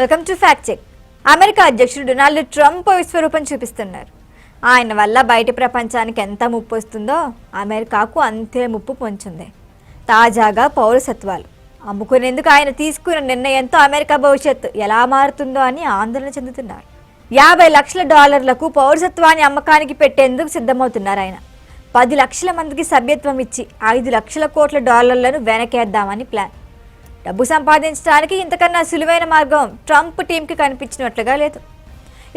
Welcome to fact check America అధ్యక్షుడు Donald Trump విశ్వరూపం చూపిస్తున్నారు. ఆయన వల్ల బయటి ప్రపంచానికి ఎంత ముప్పు వస్తుందో అమెరికాకు అంతే ముప్పు పొంచింది. తాజాగా పౌరసత్వాలు. అమ్ముకునేందుకు ఆయన తీసుకున్న నిర్ణయంతో అమెరికా భవిష్యత్తు ఎలా మారుతుందో అని ఆందోళన చెందుతున్నారు. యాభై లక్షల డాలర్లకు పౌరసత్వాన్ని అమ్మకానికి పెట్టేందుకు సిద్ధమవుతున్నారు ఆయన. పది లక్షల మందికి సభ్యత్వం ఇచ్చి ఐదు లక్షల కోట్ల డాలర్లను వెనకేద్దామని ప్లాన్. డబ్బు సంపాదించడానికి ఇంతకన్నా సులువైన మార్గం ట్రంప్ టీంకి కనిపించినట్లుగా లేదు.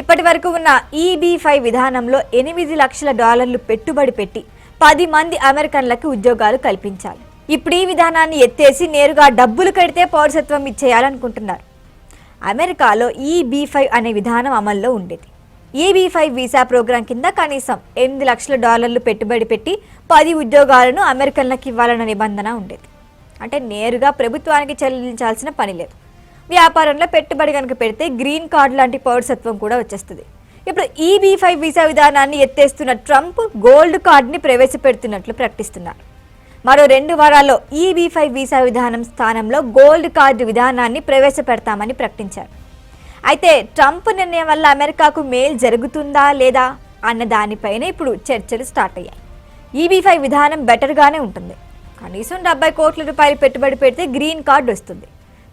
ఇప్పటి వరకు ఉన్న ఈబీ ఫైవ్ విధానంలో ఎనిమిది లక్షల డాలర్లు పెట్టుబడి పెట్టి పది మంది అమెరికన్లకు ఉద్యోగాలు కల్పించాలి. ఇప్పుడు ఈ విధానాన్ని ఎత్తేసి నేరుగా డబ్బులు కడితే పౌరసత్వం ఇచ్చేయాలనుకుంటున్నారు. అమెరికాలో ఈబీ ఫైవ్ అనే విధానం అమల్లో ఉండేది. ఈబీ ఫైవ్ వీసా ప్రోగ్రాం కింద కనీసం ఎనిమిది లక్షల డాలర్లు పెట్టుబడి పెట్టి పది ఉద్యోగాలను అమెరికన్లకు ఇవ్వాలన్న నిబంధన ఉండేది. అంటే నేరుగా ప్రభుత్వానికి చెల్లించాల్సిన పని లేదు. వ్యాపారంలో పెట్టుబడి కనుక పెడితే గ్రీన్ కార్డ్ లాంటి పౌరసత్వం కూడా వచ్చేస్తుంది. ఇప్పుడు ఈబీ ఫైవ్ వీసా విధానాన్ని ఎత్తేస్తున్న ట్రంప్ గోల్డ్ కార్డ్ని ప్రవేశపెడుతున్నట్లు ప్రకటిస్తున్నారు. మరో రెండు వారాల్లో ఈబీ ఫైవ్ వీసా విధానం స్థానంలో గోల్డ్ కార్డు విధానాన్ని ప్రవేశపెడతామని ప్రకటించారు. అయితే ట్రంప్ నిర్ణయం వల్ల అమెరికాకు మేలు జరుగుతుందా లేదా అన్న దానిపైన ఇప్పుడు చర్చలు స్టార్ట్ అయ్యాయి. ఈబీ ఫైవ్ విధానం బెటర్గానే ఉంటుంది. కనీసం డెబ్బై కోట్ల రూపాయలు పెట్టుబడి పెడితే గ్రీన్ కార్డు వస్తుంది.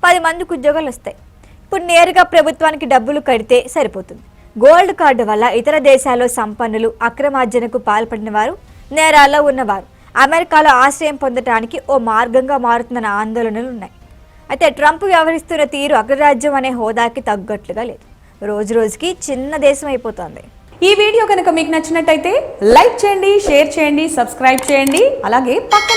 పది మందికి ఉద్యోగాలు వస్తాయి. ఇప్పుడు నేరుగా ప్రభుత్వానికి డబ్బులు కడితే సరిపోతుంది. గోల్డ్ కార్డు వల్ల ఇతర దేశాల్లో సంపన్నులు అక్రమార్జనకు పాల్పడిన వారు నేరాల్లో ఉన్నవారు అమెరికాలో ఆశ్రయం పొందటానికి ఓ మార్గంగా మారుతుందన్న ఆందోళనలు ఉన్నాయి. అయితే ట్రంప్ వ్యవహరిస్తున్న తీరు అగ్రరాజ్యం అనే హోదాకి తగ్గట్లుగా లేదు. రోజు రోజుకి చిన్న దేశం అయిపోతుంది. ఈ వీడియో కనుక మీకు నచ్చినట్టయితే లైక్ చేయండి షేర్ చేయండి సబ్స్క్రైబ్ చేయండి. అలాగే